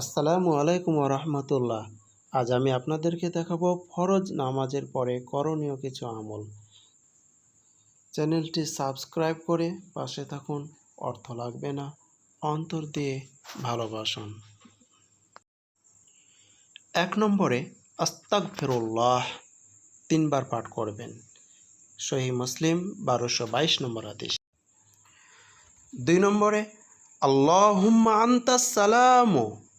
আসসালামু আলাইকুম রহমতুল্লাহ আজ আমি আপনাদেরকে দেখাবো ফরজ নামাজের পরে করণীয় কিছু আমল। চ্যানেলটি সাবস্ক্রাইব করে পাশে থাকুন, অর্থ লাগবে না, অন্তর দিয়ে ভালোবাসুন। এক নম্বরে আস্তাক ফিরুল্লাহ তিনবার পাঠ করবেন। সহি মুসলিম, বারোশো বাইশ নম্বর আদেশ দুই নম্বরে আল্লাহ আন্তাস সালাম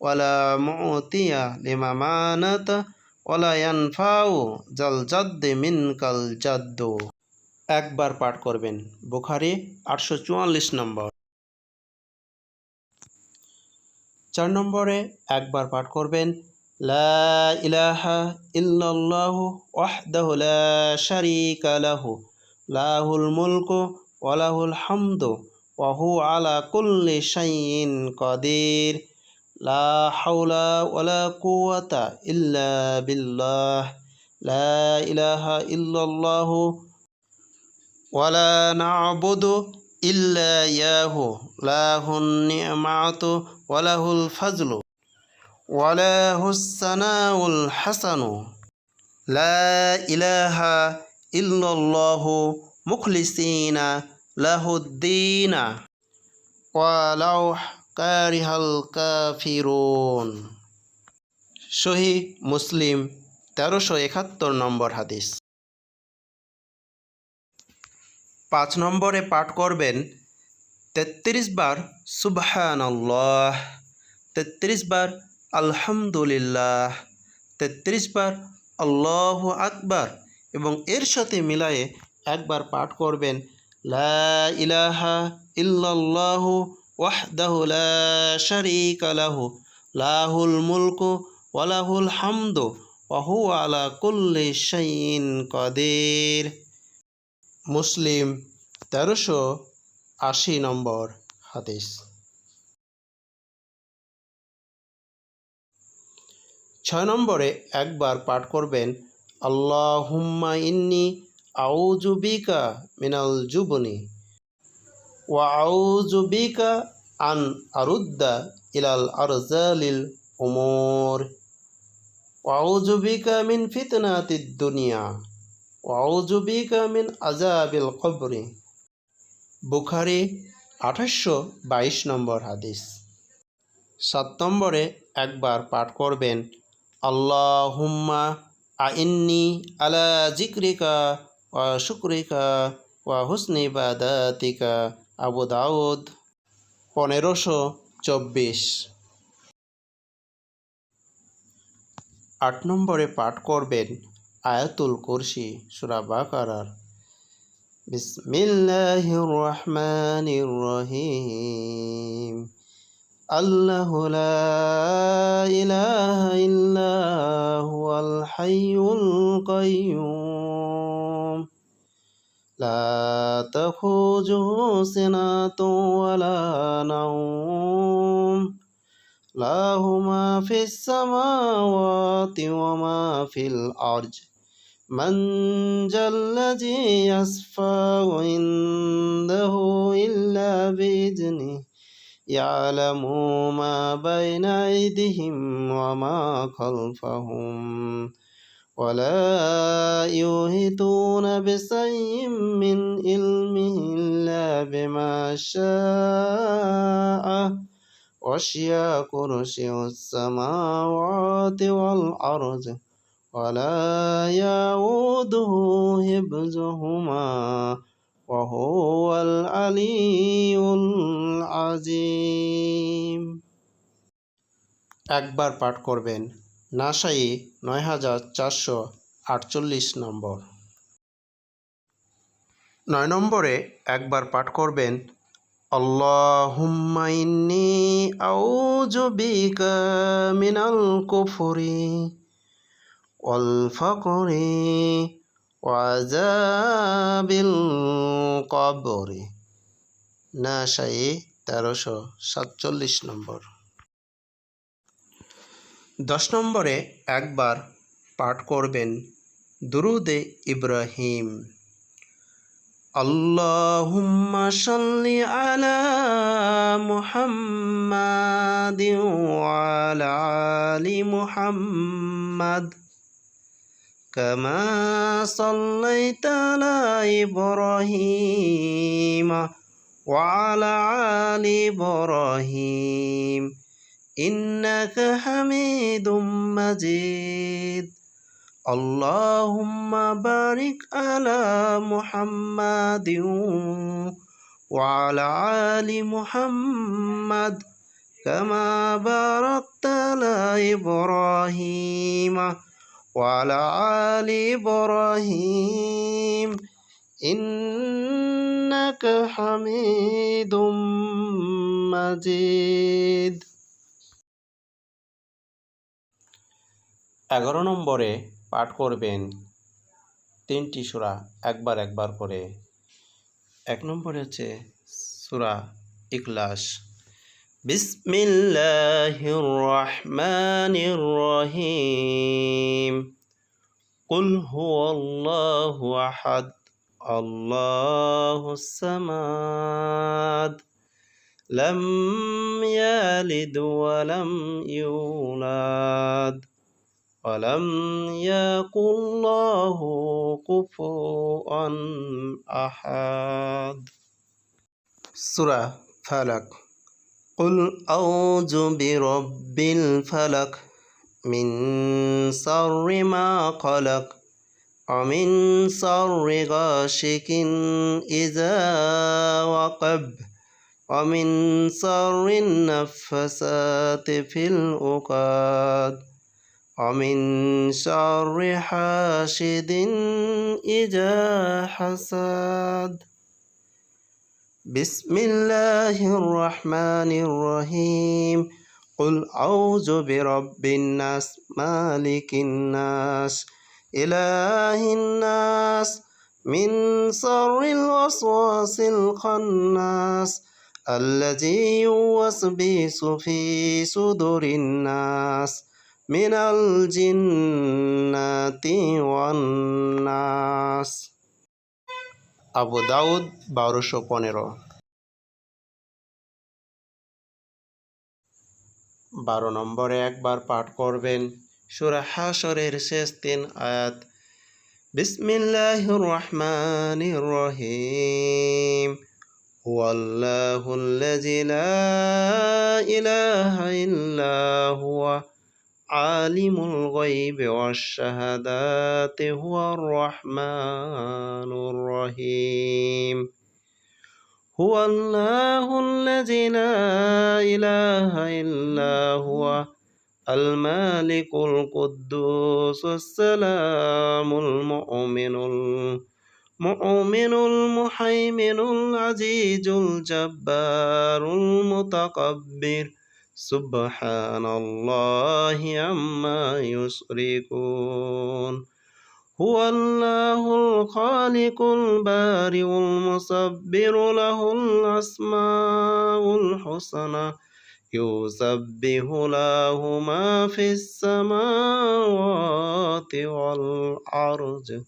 ওয়ালা মিন কাল একবার পাঠ করবেন। বুখারি আটশো চুয়াল্লিশ নম্বর। চার নম্বরে একবার পাঠ করবেন, লা ইলাহা ইল্লাল্লাহু লা লাহু, লাহুল মুলক ওয়া লাহুল হামদু আলা কুল্লি সাইন কাদির। لا حول ولا قوة إلا بالله. لا إله إلا الله ولا نعبد إلا إياه. له النعمة وله الفضل وله الثناء الحسن. لا إله إلا الله مخلصين له الدين. ولو কারিহাল কাফিরুন। সহি মুসলিম, তেরোশো একাত্তর নম্বর হাদিস। পাঁচ নম্বরে পাঠ করবেন, তেত্রিশ বার সুবাহানল্লাহ, তেত্রিশ বার আলহামদুলিল্লাহ, তেত্রিশ বার আল্লাহ আকবার এবং এর সাথে মিলায়ে একবার পাঠ করবেন, লা ইলাহা ইল্লাল্লাহু ওয়াহদাহু লা শারীকা লাহু, লাহুল মুলকু ওয়া লাহুল হামদু কুল্লি শাইইন কাদির। মুসলিম তেরোশো আশি নম্বর হাদিস। ছয় নম্বরে একবার পাঠ করবেন, আল্লাহুম্মা ইন্নি আউজুবিকা মিনাল জুবনি। ওয়া আউযু বিকা আন আরুদ্দা ইলাল আরজালিল উমুর ওয়া আউযু বিকা মিন ফিতনাতিদ দুনিয়া ওয়া আউযু বিকা মিন আযাবিল কবরি বুখারি আঠাশশো বাইশ নম্বর হাদিস। সাত নম্বরে একবার পাঠ করবেন, আল্লাহুম্মা আইন্নি আলা জিক্রিকা ওয়া শুক্রিকা ওয়া হুসনি বাদাতিকা আবু দাউদ, পনেরোশো চব্বিশ। আট নম্বরে পাঠ করবেন আয়াতুল কুরসি, সুরা বাকারার। বিসমিল্লাহির রহমানির রহিম। আল্লাহু লা ইলাহা ইল্লা হুয়াল হাইয়ুল লা لا تخرجه سنة ولا نوم لا ما في السماوات وما في الأرض من جا الذي يصفى عنده إلا بإذنه يعلم ما بين أيديهم وما خلفهم ولا يهتون بشيء من علمه إلا بما شاء وشيا كرسي السماوات والأرض ولا يعوده حفظهما وهو العلي العظيم একবার পাঠ করবেন নাসাই নয় হাজার চারশো আটচল্লিশ নম্বর। নয় নম্বরে একবার পাঠ করবেন আল্লাহুম্মাইন্নি আউজুবিকা মিনাল কুফরি ওয়াল ফাকরি ওয়াজাবিল কবরি। নাসাই তেরোশো সাতচল্লিশ নম্বর। দশ নম্বরে একবার পাঠ করবেন দুরুদে ইব্রাহিম اللهم صل على محمد وعلى آل محمد كما صليت على إبراهيم وعلى آل إبراهيم إنك حميد مجيد اللهم بارك على محمد وعلى آل محمد كما باركت على إبراهيم وعلى آل إبراهيم إنك حميد مجيد এগারো নম্বরে পাঠ করবেন তিনটি সুরা একবার একবার করে এক নম্বরে হচ্ছে সুরা ইখলাস বিসমিল্লাহির রহমানির রহিম قل هو الله أحد الله الصمد لم يلد ولم يولد ولم يكن له كفوا أحد سورة فلك قل أعوذ برب الفلك من شر ما خلق ومن شر غاشق إذا وقب ومن شر النفسات في العقد ومن شر حاسد إذا حسد. بسم الله الرحمن الرحيم. قل أعوذ برب الناس مالك الناس إله الناس من شر الوسواس الخناس الذي يوسوس في صدور الناس. মিনাল জিন্নাতি ওয়ান্নাস। আবু দাউদ, বারোশো পনেরো। বারো নম্বরে একবার পাঠ করবেন। সুরা হাসরের শেষ তিন আয়াত। বিসমিল্লাহ রহমান রহিম। হুয়াল্লাহুল্লাযী লা ইলাহা হুয়া। عالم الغيب والشهادات هو الرحمن الرحيم. هو الله الذي لا إله إلا هو المالك القدوس السلام المؤمن المؤمن المحيمن العزيز الجبار المتكبر سبحان الله عما يشركون. هو الله الخالق البارئ المصبر له الأسماء الحسنى. يسبح له ما في السماوات والأرض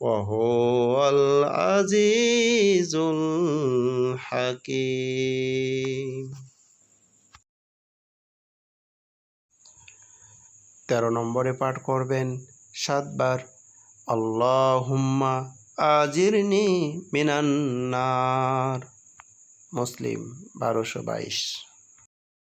وهو العزيز الحكيم. তেরো নম্বরে পাঠ করবেন সাতবার আল্লাহ আল্লাহুম্মা আজিরনি মিনান্নার। মুসলিম বারোশো বাইশ।